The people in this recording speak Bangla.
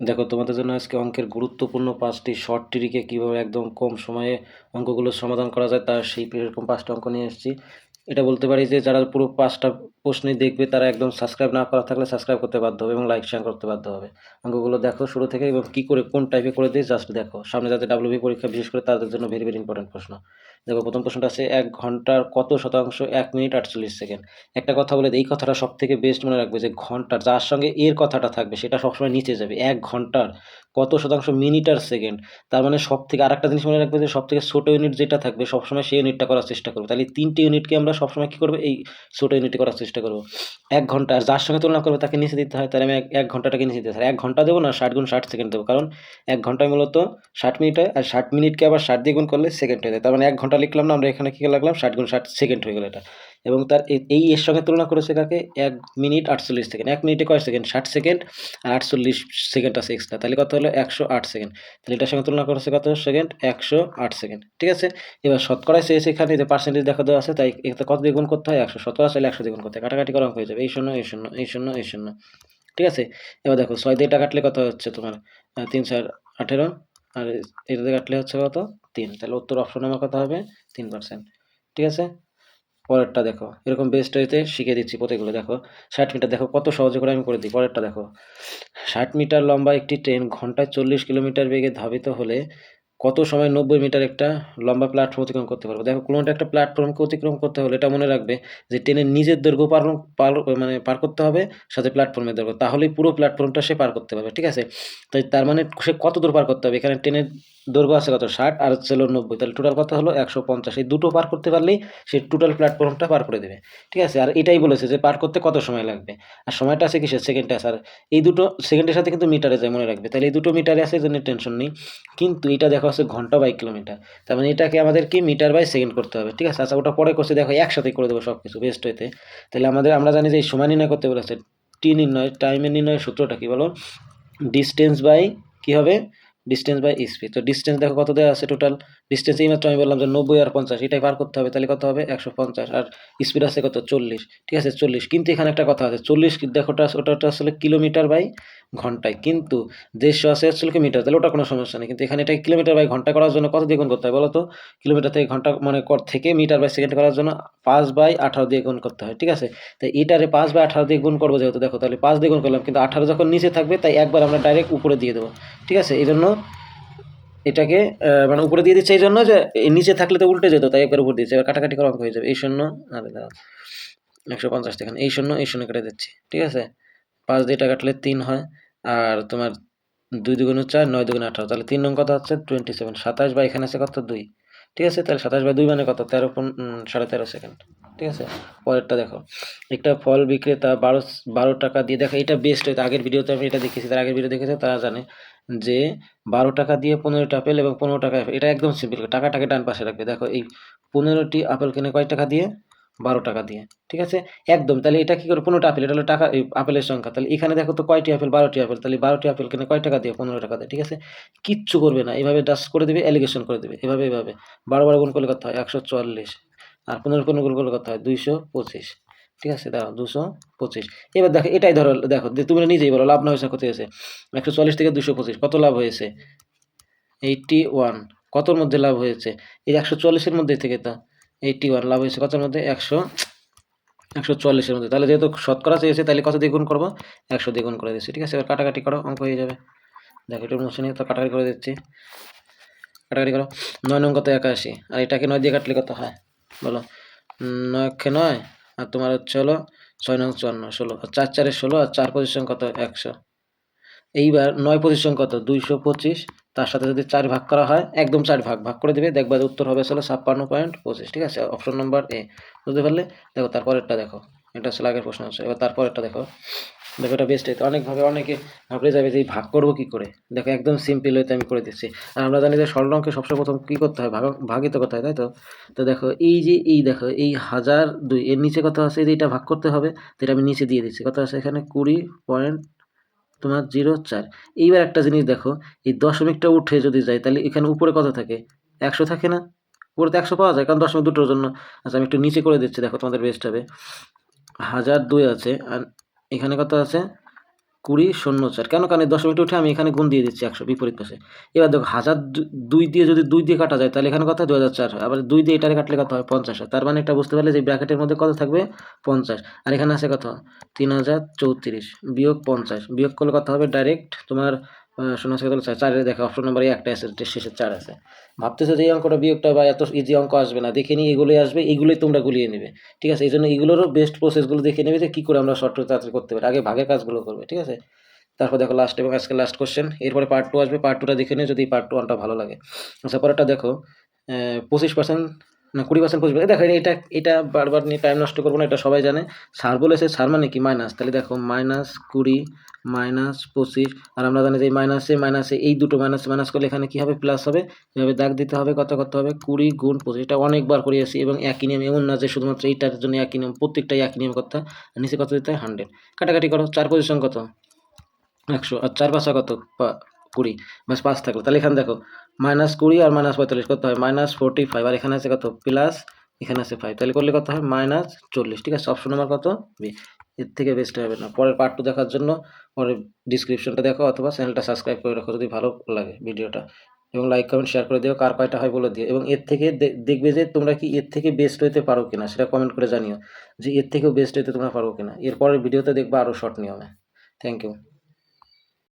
দেখো, তোমাদের জন্য আজকে অঙ্কের গুরুত্বপূর্ণ পাঁচটি শর্ট ট্রিকে কীভাবে একদম কম সময়ে অঙ্কগুলো সমাধান করা যায়, তার সেই এরকম পাঁচটা অঙ্ক নিয়ে এসেছি। এটা বলতে পারি যে, যারা পুরো পাঁচটা প্রশ্নই দেখবে তারা একদম সাবস্ক্রাইব না করা থাকলে সাবস্ক্রাইব করতে বাধ্য হবে এবং লাইক শেয়ার করতে বাধ্য হবে। অঙ্কগুলো দেখো শুরু থেকে এবং কী করে, কোন টাইপে করে দিয়ে জাস্ট দেখো। সামনে যাতে ডাব্লিউবি পরীক্ষা, বিশেষ করে তাদের জন্য ভেরি ভেরি ইম্পর্টেন্ট প্রশ্ন। দেখো, প্রথম প্রশ্নটা আছে, এক ঘণ্টার কত শতাংশ, এক মিনিট আটচল্লিশ সেকেন্ড একটা কথা বলে এই কথাটা সব থেকে বেস্ট মনে রাখবে যে ঘণ্টার, যার সঙ্গে এর কথাটা থাকবে, সেটা সবসময় নিচে যাবে। এক ঘণ্টার কত শতাংশ মিনিট আর সেকেন্ড তার মানে সব থেকে আর একটা জিনিস মনে রাখবে যে সব থেকে ছোটো ইউনিট যেটা থাকবে, সবসময় সেই ইউনিটটা করার চেষ্টা করবে। তাহলে তিনটে ইউনিটকে আমরা সবসময় কী করব? এই ছোটো ইউনিটে করার চেষ্টা করব। এক ঘণ্টা আর যার সঙ্গে তুলনা করব তাকে নিচে দিতে হয়, তাহলে আমি এক ঘন্টাটাকে নিচে দিতে হয়। এক ঘণ্টা দেবো না, ষাট গুণ ষাট সেকেন্ড দেবো। কারণ এক ঘন্টায় মূলত ষাট মিনিট হয় আর ষাট মিনিটকে আবার ষাট দিয়ে গুণ করলে সেকেন্ড হয়ে যায়। তার মানে এক ঘণ্টা লিখলাম না, আমরা এখানে কী লাগলাম ষাট গুণ ষাট সেকেন্ড হয়ে গেলো এটা। এবং তার এই এর সঙ্গে তুলনা করেছে কাকে? এক মিনিট আটচল্লিশ সেকেন্ড। এক মিনিটে কয় সেকেন্ড? ষাট সেকেন্ড। আর আটচল্লিশ সেকেন্ড আছে এক্সট্রা তাহলে কত হলো? একশো আট সেকেন্ড। তাহলে এটার সঙ্গে তুলনা করেছে কত সেকেন্ড? একশো আট সেকেন্ড। ঠিক আছে? এবার শতকরায় চেয়েছে এখানে যে পার্সেন্টেজ দেখা দেওয়া আছে, তাই এটা কত দ্বিগুণ করতে হয়? একশো। শতকরা চাইলে একশো দ্বিগুণ করতে হয়। কাটাকাটি করা হয়ে যাবে। এই শূন্য এই শূন্য এই শূন্য এই শূন্য। ঠিক আছে? এবার দেখো, ছয় দিয়ে কাটলে কত হচ্ছে তোমার? তিন, চার, আঠেরো। আর এটাতে কাটলে হচ্ছে কত? তিন। তাহলে উত্তর অপশন আমার কথা হবে? তিন পার্সেন্ট ঠিক আছে? পরেরটা দেখো। এরকম বেস্ট হইতে শিখে দিচ্ছি প্রত্যেকগুলো, দেখো। ষাট মিটার, দেখো, কত সহজে করে আমি করে দিই, পরেরটা দেখো। ষাট মিটার লম্বা একটি ট্রেন ঘন্টায় চল্লিশ কিলোমিটার বেগে ধাবিত হলে কত সময় নব্বই মিটার একটা লম্বা প্ল্যাটফর্ম অতিক্রম করতে পারব? দেখো কোনোটা একটা প্ল্যাটফর্মকে অতিক্রম করতে হলে এটা মনে রাখবে যে ট্রেনের নিজের দৈর্ঘ্য পার পার মানে পার করতে হবে, সাথে প্ল্যাটফর্মের দৈর্ঘ্য। তাহলেই পুরো প্ল্যাটফর্মটা সে পার করতে পারবে, ঠিক আছে? তাই তার মানে সে কত দূর পার করতে হবে? এখানে ট্রেনের দৈর্ঘ্য আছে কত? ষাট, আর হচ্ছে নব্বই। তাহলে টোটাল কত হলো? একশো পঞ্চাশ। এই দুটো পার করতে পারলেই সে টোটাল প্ল্যাটফর্মটা পার করে দেবে। ঠিক আছে? আর এটাই বলেছে যে পার করতে কত সময় লাগবে? আর সময়টা আছে কিসের? সেকেন্ডে আছে। এই দুটো সেকেন্ডের সাথে কিন্তু মিটারে যায়, মনে রাখবে। তাহলে এই দুটো মিটারে আছে জন্য টেনশন নেই। কিন্তু এটা দেখো আছে ঘণ্টা বাই কিলোমিটার তার মানে এটাকে আমাদের কি মিটার বাই সেকেন্ড করতে হবে। ঠিক আছে? আচ্ছা ওটা পরে করছে। দেখো একসাথে করে দেবো সব কিছু বেস্ট হইতে তাহলে আমাদের, আমরা জানি যে এই সময় নির্ণয় করতে বলেছে। টি নির্ণয় টাইমের নির্ণয়ের সূত্রটা কি বলো? ডিস্টেন্স বাই কী হবে? ডিস্টেন্স বাই স্পিড তো ডিস্টেন্স দেখো কত দেওয়া আছে টোটাল ডিস্টেন্স এইমাত্র আমি বললাম যে নব্বই আর পঞ্চাশ, এটাই পার করতে হবে, তাহলে কত হবে? একশো পঞ্চাশ, আর স্পিড আছে কত? চল্লিশ, ঠিক আছে? চল্লিশ, কিন্তু এখানে একটা কথা আছে, চল্লিশ দেখো ওটা আসলে কিলোমিটার বাই ঘন্টায়, কিন্তু দেড়শো আছে আসলে মিটার, তাহলে ওটা কোনো সমস্যা নেই, কিন্তু এখানে এটা কিলোমিটার বাই ঘণ্টা করার জন্য কত দিয়ে গুণ করতে হয় বলো তো? কিলোমিটার থেকে ঘণ্টা মানে থেকে মিটার বাই সেকেন্ড করার জন্য পাঁচ বাই আঠারো দিয়ে গুণ করতে হয়, ঠিক আছে? তাই এটারে পাঁচ বাই আঠারো দিয়ে গুণ করব যেহেতু দেখো, তাহলে পাঁচ দিয়ে গুণ করলাম, কিন্তু আঠারো যখন নিচে থাকবে, তাই একবার আমরা ডাইরেক্ট উপরে দিয়ে দেবো, ঠিক আছে? এই জন্য এটাকে মানে উপরে দিয়ে দিচ্ছে এই জন্য যে নিচে থাকলে তো উল্টে যেত, তাই একবার উপর দিচ্ছে এবার কাটাকাটি করা অঙ্ক হয়ে যাবে। এই শূন্য, আরে দাঁড়াও। একশো পঞ্চাশ দেখেন, এই শূন্য এই শূন্য কেটে দিচ্ছি, ঠিক আছে? পাঁচ দিয়ে কাটলে তিন হয়, আর তোমার দুই দুগুণ চার, নয় দুগুণ আঠারো, তাহলে তিন নং কত হচ্ছে টোয়েন্টি সেভেন সাতাশ, বা এখানে আছে কত? দুই। ঠিক আছে? তাহলে সাতাশ বাই দুই মানে কত? তেরো সাড়ে তেরো সেকেন্ড ঠিক আছে? পরেরটা দেখো। একটা ফল বিক্রেতা বারো বারো টাকা দিয়ে, দেখো এটা বেস্ট হয়তো আগের ভিডিওতে আমি এটা দেখেছি তার আগের ভিডিও দেখেছে, তারা জানে যে বারো টাকা দিয়ে পনেরোটা আপেল এবং পনেরো টাকা এটা একদম সিম্পল টাকাটাকে ডান পাশে রাখবে। দেখো এই পনেরোটি আপেল কিনে কয় টাকা দিয়ে? বারো টাকা দিয়ে, ঠিক আছে? একদম, তাহলে এটা কি করে? পনেরোটা আপেল, এটা হলো টাকা আপেলের সংখ্যা। তাহলে এখানে দেখো তো কয়টি আপেল? বারোটি আপেল। তাহলে বারোটি আপেল কিনে কয় টাকা দিয়ে? পনেরো টাকা দিয়ে, ঠিক আছে? কিচ্ছু করবে না। এভাবে ডাস্ট করে দেবে অ্যালিগেশন করে দেবে। এভাবে এভাবে। বারো বারো গুণ করলে কত হয়? একশো চুয়াল্লিশ। আর পনেরো পনেরো গুণ করলে কত হয়? দুইশো পঁচিশ। ঠিক আছে? দাঁড়াও, দুশো পঁচিশ। এবার দেখো, এটাই ধরো, দেখো, যে তুমি নিজেই বলো, লাভ না হয়েছে কত হয়েছে। একশো চল্লিশ থেকে দুশো পঁচিশ, কত লাভ হয়েছে? এইটটি ওয়ান কতর মধ্যে লাভ হয়েছে? এই একশো চল্লিশের মধ্যে থেকে তো। এইটটি ওয়ান লাভ হয়েছে কতর মধ্যে? একশো একশো চল্লিশের মধ্যে। তাহলে যেহেতু শতকরা চেয়েছে, তাহলে কত দ্বিগুণ করব? একশো দ্বিগুণ করে দিচ্ছি, ঠিক আছে? এবার কাটাকাটি করো, অঙ্ক হয়ে যাবে। দেখো, একটু মোশনে তো কাটাকাটি করে দিচ্ছি। কাটাকাটি করো। নয় নং কত একাশি? আর এটাকে নয় দিয়ে কাটলে কত হয়? বলো। নয় অক্ষে নয়, আর তোমার হচ্ছে হলো ছয় নং চুয়ান্ন, ষোলো। আর চার চারে ষোলো, আর চার পজিশন কত? একশো। এইবার নয় পজিশন কত? দুইশো পঁচিশ তার সাথে যদি চার ভাগ করা হয়, একদম চার ভাগ ভাগ করে দেবে, দেখবা যে উত্তর হবে আসলে ছাপ্পান্ন পয়েন্ট পঁচিশ, ঠিক আছে? অপশন নম্বর এ বুঝতে পারলে? দেখো তারপরেরটা দেখো, এটা আসলে আগের প্রশ্ন আছে এবার তারপরেরটা দেখো। দেখো, এটা বেস্ট হইতে অনেকভাবে অনেকে ভাবলে যাবে যে ভাগ করব কী করে? দেখো, একদম সিম্পল হইতে আমি করে দিচ্ছি। আর আমরা জানি যে সরল অঙ্কে সবসময় প্রথম কী করতে হয়? ভাগ, ভাগিত করতে হয়, তাই তো? তো দেখো, এই যে এই দেখো, এই হাজার দুই, এর নিচে কত আছে? যে এটা ভাগ করতে হবে, তো এটা আমি নিচে দিয়ে দিচ্ছি। কত আছে এখানে? কুড়ি পয়েন্ট তোমার জিরো চার। এইবার একটা জিনিস দেখো, এই দশমিকটা উঠে যদি যায়, তাহলে এখানে উপরে কত থাকে? একশো থাকে না? উপরে তো একশো পাওয়া যায়, কারণ দশমিক দুটোর জন্য। আচ্ছা আমি একটু নিচে করে দিচ্ছি, দেখো তোমাদের বেস্ট হবে হাজার দুই আছে, আর এখানে কত আছে? কুড়ি শূন্য চার। কেন? কারণ এই মিনিট উঠে আমি এখানে গুণ দিয়ে দিচ্ছি একশো বিপরীত পাশে। এবার দেখো, হাজার দুই দিয়ে যদি দুই দিয়ে কাটা যায়, তাহলে এখানে কথা দু হাজার চার। হয় আবার দুই দিয়ে এটারে কাটলে কথা হয়? পঞ্চাশ হয়। তার মানে এটা বুঝতে পারলে যে ব্র্যাকেটের মধ্যে কত থাকবে? পঞ্চাশ। আর এখানে আছে কথা তিন হাজার চৌত্রিশ বিয়োগ পঞ্চাশ। বিয়োগ করলে কথা হবে? ডাইরেক্ট তোমার শূন্য আছে কত চার চারে দেখো অপশন নাম্বার একটা আছে যে শেষে চার আছে। ভাবতেছো যে এই অঙ্কটা বিয়োগটা বা এত ইজি অঙ্ক আসবে না, দেখে নিই এগুলোই আসবে, এগুলোই তোমরা গুলিয়ে নেবে। ঠিক আছে এই জন্য এগুলোরও বেস্ট প্রসেসগুলো দেখে নেবে যে কী করে আমরা শর্ট তাড়াতাড়ি করতে পারি। আগে ভাগের কাজগুলো করবে, ঠিক আছে? তারপর দেখো লাস্ট এবং আজকে লাস্ট কোশ্চেন এরপরে পার্ট টু আসবে পার্ট টুটা দেখে নিয়ে যদি পার্ট টু ওয়ানটা ভালো লাগে। আচ্ছা পরেরটা দেখো পঁচিশ পার্সেন্ট না, কুড়ি পার্সেন্ট পঁচিশ দেখো, এটা এটা বারবার নিয়ে টাইম নষ্ট করব না, এটা সবাই জানে। সার বলেছে, সার মানে কি? মাইনাস তাহলে দেখো মাইনাস কুড়ি মাইনাস পঁচিশ। আর আমরা জানি যে মাইনাসে মাইনাসে এই দুটো মাইনাস মাইনাস করলে এখানে কী হবে? প্লাস হবে। এভাবে দাগ দিতে হবে। কত করতে হবে? কুড়ি গুণ পঁচিশ। এটা অনেকবার করিয়েছি এবং একই নিয়ম এমন না যে শুধুমাত্র এইটার জন্য একই নিয়ম, প্রত্যেকটাই একই নিয়ম করতে নিচে কত দিতে হয়? হান্ড্রেড কাটাকাটি করো। চার পজিশন কত? একশো। আর চার পাঁচা কত? কুড়ি। ব্যাস, পাঁচ থাকল। তাহলে এখানে দেখো, মাইনাস কুড়ি আর মাইনাস পঁয়তাল্লিশ কত হয়। মাইনাস ফোরটি ফাইভ আর এখানে আছে কত? প্লাস এখানে আছে ফাইভ তাহলে করলে কত হয়? মাইনাস চল্লিশ। ঠিক আছে? অপশন নাম্বার কত? বি এর থেকে বেস্ট হবে না। পরের পার্ট টু দেখার জন্য পরের ডিসক্রিপশনটা দেখো অথবা চ্যানেলটা সাবস্ক্রাইব করে রাখো যদি ভালো লাগে ভিডিওটা এবং লাইক কমেন্ট শেয়ার করে দিও, কার কয়টা হয় বলে দিও। এবং এর থেকে দেখবে যে তোমরা কি এর থেকে বেস্ট হইতে পারো কিনা সেটা কমেন্ট করে জানিও যে এর থেকেও বেস্ট হইতে তোমরা পারো কিনা। এরপরের ভিডিওতে দেখবে আরও শর্ট নিয়মে। Thank you